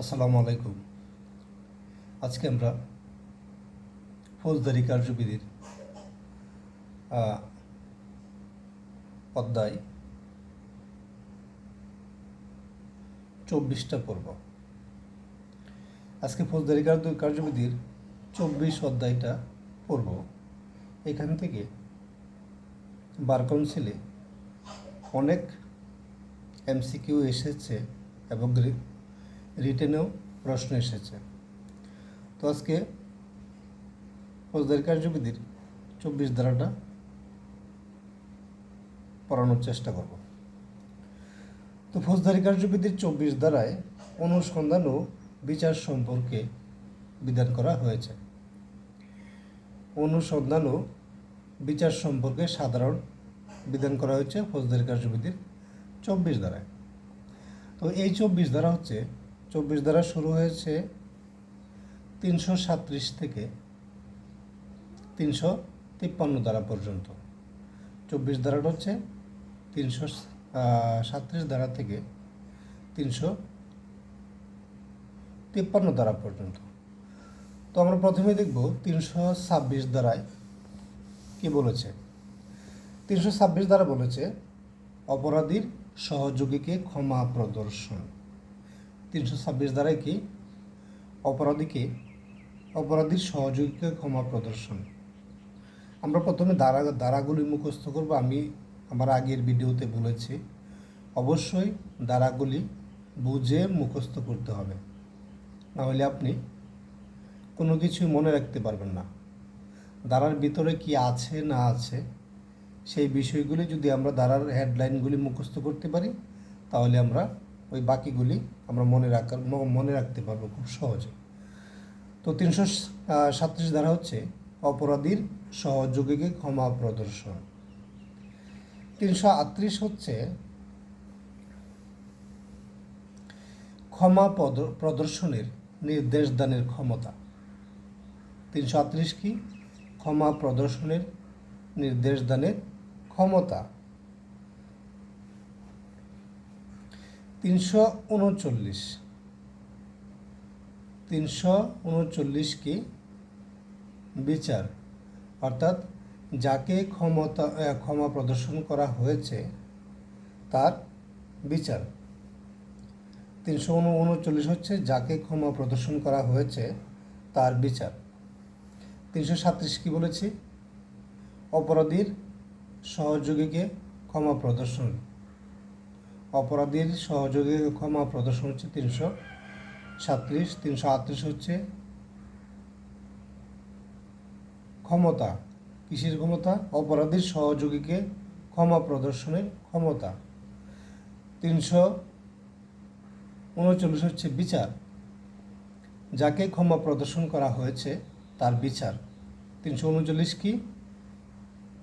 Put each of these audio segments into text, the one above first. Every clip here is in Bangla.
আসসালামু আলাইকুম। আজকে আমরা ফৌজদারি কার্যবিধির অধ্যায় চব্বিশটা পর্ব আজকে ফৌজদারি কার্য- কার্যবিধির চব্বিশ অধ্যায়টা পড়ব। এখান থেকে বার কাউন্সিলে অনেক এমসিকিউ এসেছে এবং রিটেনেও প্রশ্ন এসেছে। তো আজকে ফৌজদারি কার্যবিধির চব্বিশ ধারাটা পড়ানোর চেষ্টা করব। তো ফৌজদারি কার্যবিধির চব্বিশ ধারায় অনুসন্ধান ও বিচার সম্পর্কে বিধান করা হয়েছে। অনুসন্ধান ও বিচার সম্পর্কে সাধারণ বিধান করা হয়েছে ফৌজদারি কার্যবিধির চব্বিশ ধারায়। তো এই চব্বিশ ধারা হচ্ছে চব্বিশ দ্বারা শুরু হয়েছে তিনশো সাতত্রিশ থেকে তিনশো তিপ্পান্ন দ্বারা পর্যন্ত। চব্বিশ ধারাটা হচ্ছে তিনশো সাতত্রিশ ধারা থেকে তিনশো তিপ্পান্ন দ্বারা পর্যন্ত। তো আমরা প্রথমে দেখব তিনশো ছাব্বিশ দ্বারায় কি বলেছে। তিনশো ছাব্বিশ দ্বারা বলেছে, অপরাধীর সহযোগীকে ক্ষমা প্রদর্শন। তিনশো ছাব্বিশ ধারায় কি? অপরাধীকে অপরাধীর সহযোগীকে ক্ষমা প্রদর্শন। আমরা প্রথমে ধারা ধারাগুলি মুখস্থ করব। আমি আমার আগের ভিডিওতে বলেছি, অবশ্যই ধারাগুলি বুঝে মুখস্থ করতে হবে। নাহলে আপনি কোনো কিছুই মনে রাখতে পারবেন না। ধারার ভিতরে কি আছে, না আছে, সেই বিষয়গুলি যদি আমরা ধারার হেডলাইনগুলি মুখস্থ করতে পারি, তাহলে আমরা ওই বাকিগুলি আমরা মনে রাখার মনে রাখতে পারব খুব সহজে। তো তিনশো সাতত্রিশ ধারা হচ্ছে অপরাধীর সহযোগীকে ক্ষমা প্রদর্শন। তিনশো আটত্রিশ হচ্ছে ক্ষমা প্রদর্শনের নির্দেশ দানের ক্ষমতা। তিনশো আটত্রিশ কি? ক্ষমা প্রদর্শনের নির্দেশ দানের ক্ষমতা। তিনশো উনচল্লিশ। তিনশো উনচল্লিশ কি? বিচার। অর্থাৎ যাকে ক্ষমতা ক্ষমা প্রদর্শন করা হয়েছে, তার বিচার। তিনশো উনচল্লিশ হচ্ছে যাকে ক্ষমা প্রদর্শন করা হয়েছে, তার বিচার। তিনশো সাতত্রিশ কী বলেছি? অপরাধীর সহযোগীকে ক্ষমা প্রদর্শন। অপরাধীর সহযোগী ক্ষমা প্রদর্শন হচ্ছে তিনশো সাতত্রিশ, তিনশো আটত্রিশ হচ্ছে ক্ষমতা। কিসের ক্ষমতা? অপরাধীর সহযোগীকে ক্ষমা প্রদর্শনের ক্ষমতা। তিনশো উনচল্লিশ হচ্ছে বিচার। যাকে ক্ষমা প্রদর্শন করা হয়েছে তার বিচার। তিনশো উনচল্লিশ কি?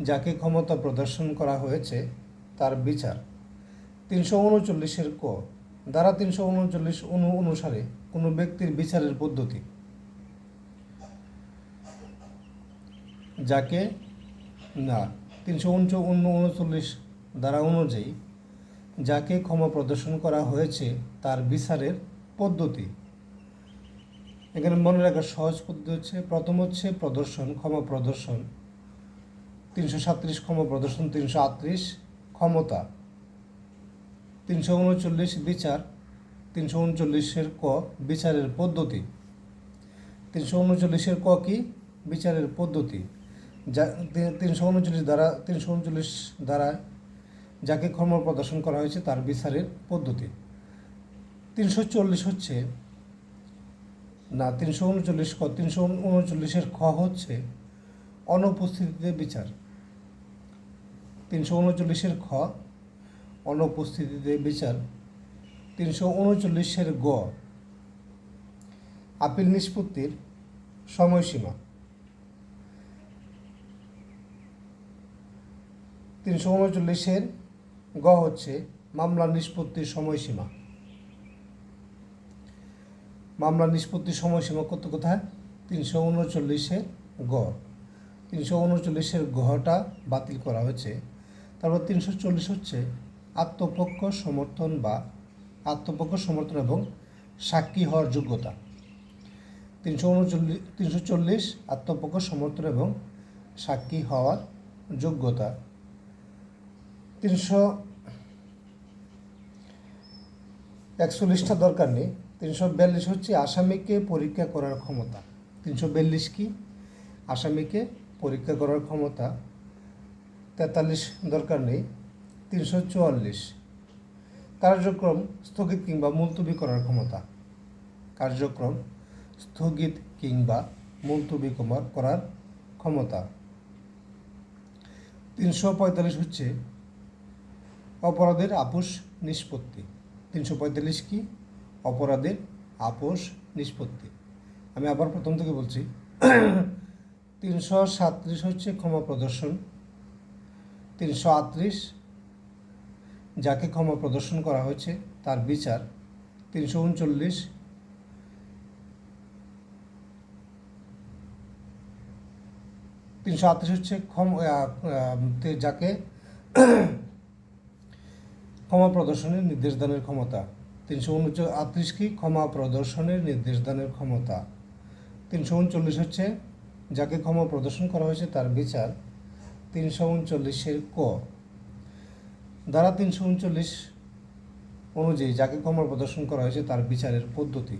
যাকে ক্ষমতা প্রদর্শন করা হয়েছে তার বিচার। তিনশো উনচল্লিশের ক, দ্বারা তিনশো উনচল্লিশ অনু অনুসারে কোনো ব্যক্তির বিচারের পদ্ধতি। যাকে, না, তিনশো উনচল্লিশ দ্বারা অনুযায়ী যাকে ক্ষমা প্রদর্শন করা হয়েছে তার বিচারের পদ্ধতি। এখানে মনে রাখার সহজ পদ্ধতি হচ্ছে, প্রথম হচ্ছে প্রদর্শন, ক্ষমা প্রদর্শন। তিনশো সাতত্রিশ ক্ষমা প্রদর্শন, তিনশো আটত্রিশ ক্ষমতা। তিনশো উনচল্লিশ বিচার, তিনশো উনচল্লিশের ক বিচারের পদ্ধতি। তিনশো উনচল্লিশের ক কি? বিচারের পদ্ধতি। যা তিনশো উনচল্লিশ দ্বারা, তিনশো উনচল্লিশ দ্বারা যাকে ক্ষমা প্রদর্শন করা হয়েছে তার বিচারের পদ্ধতি। তিনশো চল্লিশ হচ্ছে, না, তিনশো উনচল্লিশ ক, তিনশো উনচল্লিশের খ হচ্ছে অনুপস্থিতিতে বিচার। তিনশো উনচল্লিশের খ অনুপস্থিতিতে বিচার তিনশো উনচল্লিশের গ আপিল নিষ্পত্তির সময়সীমা। তিনশো উনচল্লিশের গ হচ্ছে মামলা নিষ্পত্তির সময়সীমা। মামলা নিষ্পত্তির সময়সীমা কত কোথায় তিনশো উনচল্লিশের গ তিনশো উনচল্লিশের গটা বাতিল করা হয়েছে। তারপর তিনশো চল্লিশ হচ্ছে আত্মপক্ষ সমর্থন বা আত্মপক্ষ সমর্থন এবং সাক্ষী হওয়ার যোগ্যতা। তিনশো উনচল্লিশ তিনশো চল্লিশ আত্মপক্ষ সমর্থন এবং সাক্ষী হওয়ার যোগ্যতা। তিনশো একচল্লিশটা দরকার নেই। তিনশো বিয়াল্লিশ হচ্ছে আসামিকে পরীক্ষা করার ক্ষমতা। তিনশো বিয়াল্লিশ কি? আসামিকে পরীক্ষা করার ক্ষমতা। তেতাল্লিশ দরকার নেই। তিনশো চুয়াল্লিশ। কার্যক্রম স্থগিত কিংবা মুলতুবি করার ক্ষমতা। কার্যক্রম স্থগিত কিংবা মুলতবি করার ক্ষমতা। তিনশো পঁয়তাল্লিশ হচ্ছে অপরাধের আপোষ নিষ্পত্তি। তিনশো পঁয়তাল্লিশ কি? অপরাধের আপোষ নিষ্পত্তি। আমি আবার প্রথম থেকে বলছি। তিনশো সাতত্রিশ হচ্ছে ক্ষমা প্রদর্শন। তিনশো আটত্রিশ যাকে ক্ষমা প্রদর্শন করা হয়েছে, তার বিচার তিনশো উনচল্লিশ তিনশো আটত্রিশ হচ্ছে ক্ষম যাকে ক্ষমা প্রদর্শনের নির্দেশদানের ক্ষমতা। তিনশো উনচল্লিশ কি ক্ষমা প্রদর্শনের নির্দেশদানের ক্ষমতা? তিনশো উনচল্লিশ হচ্ছে যাকে ক্ষমা প্রদর্শন করা হয়েছে, তার বিচার তিনশো উনচল্লিশের ক। ধারা তিনশো উনচল্লিশ অনুযায়ী যাকে ক্ষমা প্রদর্শন করা হয়েছে তার বিচারের পদ্ধতি।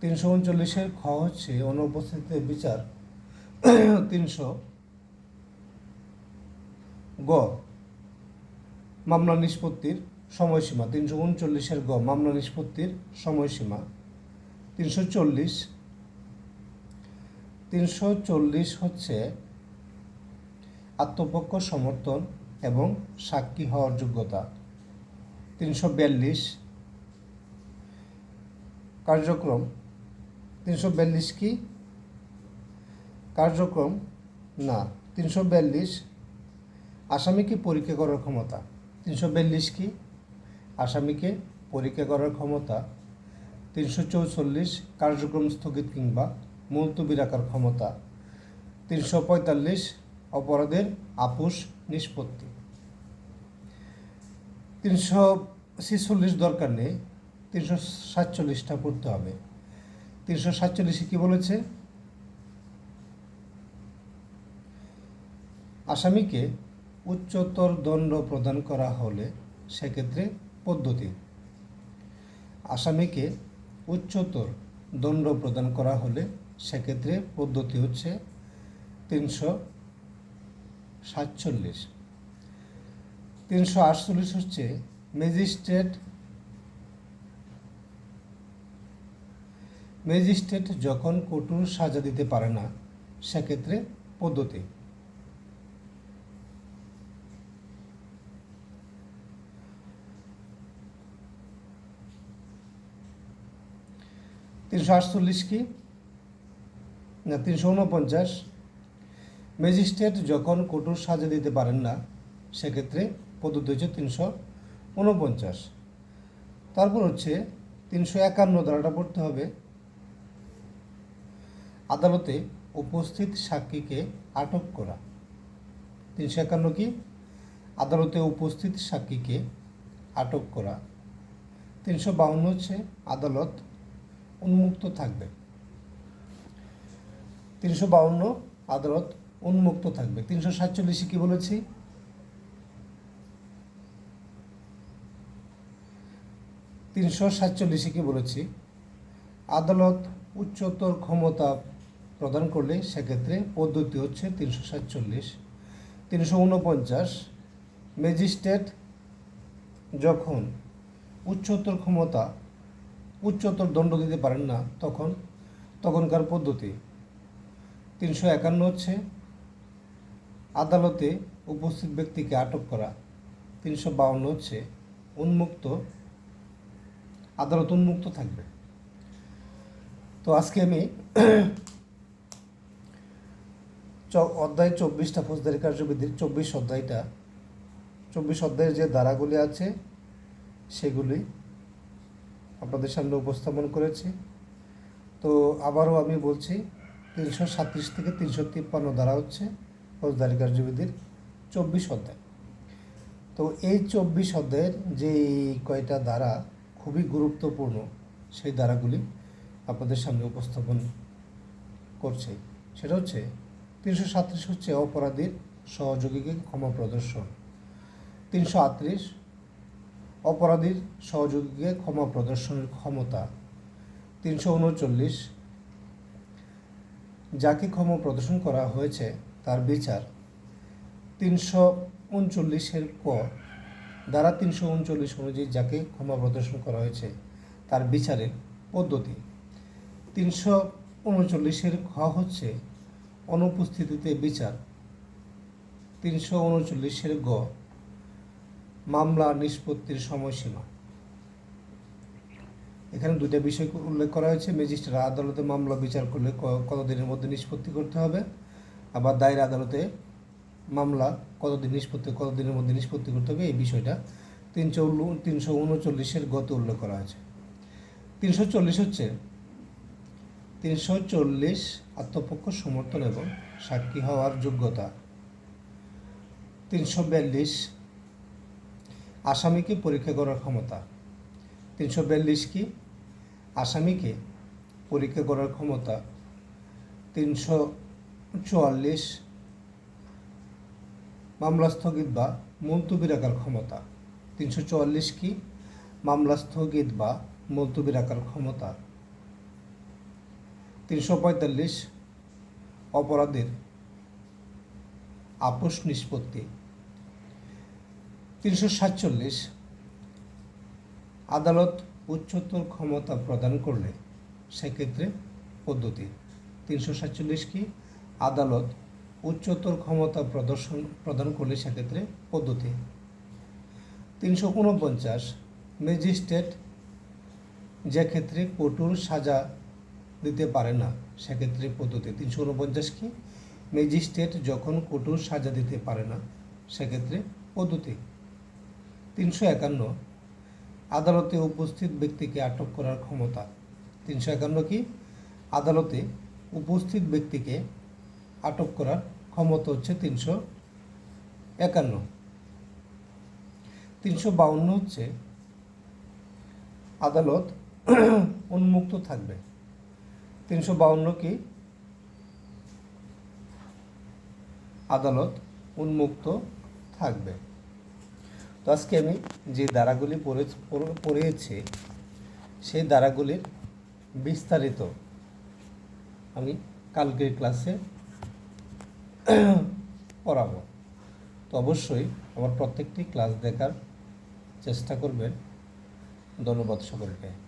তিনশো উনচল্লিশের খ হচ্ছে অনুপস্থিতিতে বিচার। তিনশো গ মামলা নিষ্পত্তির সময়সীমা। তিনশো উনচল্লিশের গ মামলা নিষ্পত্তির সময়সীমা। তিনশো চল্লিশ তিনশো চল্লিশ হচ্ছে আত্মপক্ষ সমর্থন। এবং সাক্ষী হওয়ার যোগ্যতা। তিনশো বিয়াল্লিশ কার্যক্রম, তিনশো বিয়াল্লিশ কি? কার্যক্রম, না, তিনশো বিয়াল্লিশ আসামিকে পরীক্ষা করার ক্ষমতা। তিনশো বিয়াল্লিশ কি? আসামিকে পরীক্ষা করার ক্ষমতা। তিনশো চৌচল্লিশ কার্যক্রম স্থগিত কিংবা মুলতবি রাখার ক্ষমতা। তিনশো পঁয়তাল্লিশ অপরাধের আপোষ নিষ্পত্তি। তিনশো ছেচল্লিশ দরকার নেই, তিনশো সাতচল্লিশটা পড়তে হবে। তিনশো সাতচল্লিশে কী বলেছে? আসামিকে উচ্চতর দণ্ড প্রদান করা হলে সেক্ষেত্রে পদ্ধতি। আসামিকে উচ্চতর দণ্ড প্রদান করা হলে সেক্ষেত্রে পদ্ধতি হচ্ছে তিনশো সাতচল্লিশ। তিনশো আটচল্লিশ হচ্ছে ম্যাজিস্ট্রেট ম্যাজিস্ট্রেট যখন কঠোর সাজা দিতে পারে না, সেক্ষেত্রে পদ্ধতি। তিনশো আটচল্লিশ কি? না, তিনশো উনপঞ্চাশ। ম্যাজিস্ট্রেট যখন কঠোর সাজা দিতে পারেন না, সেক্ষেত্রে পদ্ধতি হচ্ছে তিনশো উনপঞ্চাশ তারপর হচ্ছে তিনশো একান্ন ধারাটা পড়তে হবে। আদালতে উপস্থিত সাক্ষীকে আটক করা। তিনশো একান্ন কি? আদালতে উপস্থিত সাক্ষীকে আটক করা। তিনশো বাউন্ন হচ্ছে আদালত উন্মুক্ত থাকবে। তিনশো বাউন্ন আদালত উন্মুক্ত থাকবে। তিনশো সাতচল্লিশে কি বলেছি? তিনশো সাতচল্লিশে কি বলেছি? আদালত উচ্চতর ক্ষমতা প্রদান করলে সেক্ষেত্রে পদ্ধতি হচ্ছে তিনশো সাতচল্লিশ। তিনশো উনপঞ্চাশ। ম্যাজিস্ট্রেট যখন উচ্চতর ক্ষমতা, উচ্চতর দণ্ড দিতে পারেন না তখন, তখনকার পদ্ধতি। তিনশো একান্ন হচ্ছে আদালতে উপস্থিত ব্যক্তিকে আটক করা তিনশো বাউন্ন হচ্ছে উন্মুক্ত, আদালত উন্মুক্ত থাকবে। তো আজকে আমি অধ্যায় চব্বিশটা ফৌজদারি কার্যবিধির চব্বিশ অধ্যায়টা, চব্বিশ অধ্যায়ের যে ধারাগুলি আছে, সেগুলি আপনাদের সামনে উপস্থাপন করেছি। তো আবারও আমি বলছি, তিনশো সাতত্রিশ থেকে তিনশো তিপ্পান্ন ধারা হচ্ছে ফৌজদারি কার্যবিধির চব্বিশ অধ্যায়। তো এই চব্বিশ অধ্যায়ের যে কয়টা ধারা খুবই গুরুত্বপূর্ণ, সেই ধারাগুলি আপনাদের সামনে উপস্থাপন করছে। সেটা হচ্ছে, তিনশো সাতত্রিশ হচ্ছে অপরাধীর সহযোগীকে ক্ষমা প্রদর্শন। তিনশো আটত্রিশ, অপরাধীর সহযোগীকে ক্ষমা প্রদর্শনের ক্ষমতা। তিনশো উনচল্লিশ, যাকে ক্ষমা প্রদর্শন করা হয়েছে তার বিচার তিনশো উনচল্লিশের ক দ্বারা তিনশো উনচল্লিশ অনুযায়ী যাকে ক্ষমা প্রদর্শন করা হয়েছে, তার বিচারের পদ্ধতি। তিনশো উনচল্লিশের খ হচ্ছে অনুপস্থিতিতে বিচার। তিনশো উনচল্লিশের গ, মামলা নিষ্পত্তির সময়সীমা। এখানে দুইটা বিষয় উল্লেখ করা হয়েছে। ম্যাজিস্ট্রেট আদালতে মামলা বিচার করলে কতদিনের মধ্যে নিষ্পত্তি করতে হবে? আবার দায়ের আদালতে মামলা কতদিন নিষ্পত্তি, কতদিনের মধ্যে নিষ্পত্তি করতে হবে এই বিষয়টা তিনশো তিনশো উনচল্লিশের গত উল্লেখ করা আছে। তিনশো চল্লিশ হচ্ছে তিনশো চল্লিশ আত্মপক্ষ সমর্থন এবং সাক্ষী হওয়ার যোগ্যতা। তিনশো বিয়াল্লিশ আসামিকে পরীক্ষা করার ক্ষমতা। তিনশো বিয়াল্লিশ কি আসামিকে পরীক্ষা করার ক্ষমতা। তিনশো চুয়াল্লিশ। মামলা স্থগিত বা মুলতুবি রাখার ক্ষমতা তিনশো চুয়াল্লিশ কি? মামলা স্থগিত বা মুলতুবি রাখার ক্ষমতা তিনশো পঁয়তাল্লিশ। অপরাধের আপোষ নিষ্পত্তি তিনশো সাতচল্লিশ। আদালত উচ্চতর ক্ষমতা প্রদান করলে সেক্ষেত্রে পদ্ধতি তিনশো সাতচল্লিশ কি? আদালত উচ্চতর ক্ষমতা প্রদর্শন প্রদান করলে সেক্ষেত্রে পদ্ধতি। তিনশো উনপঞ্চাশ ম্যাজিস্ট্রেট যে ক্ষেত্রে কঠোর সাজা দিতে পারে না, সেক্ষেত্রে পদ্ধতি। তিনশো উনপঞ্চাশ কি? ম্যাজিস্ট্রেট যখন কঠোর সাজা দিতে পারে না, সেক্ষেত্রে পদ্ধতি। তিনশো একান্ন আদালতে উপস্থিত ব্যক্তিকে আটক করার ক্ষমতা। তিনশো একান্ন কি? আদালতে উপস্থিত ব্যক্তিকে আটক করার ক্ষমতা হচ্ছে তিনশো একান্ন। তিনশো বাউন্ন হচ্ছে আদালত উন্মুক্ত থাকবে। তিনশো বাউন্ন কি? আদালত উন্মুক্ত থাকবে। তো আজকে আমি যে দ্বারাগুলি পড়ে পড়ে- পড়িয়েছি, সেই দ্বারাগুলির বিস্তারিত আমি কালকের ক্লাসে পড়াবো। তো অবশ্যই আমার প্রত্যেকটি ক্লাস দেখার চেষ্টা করবেন। ধন্যবাদ সকলকে।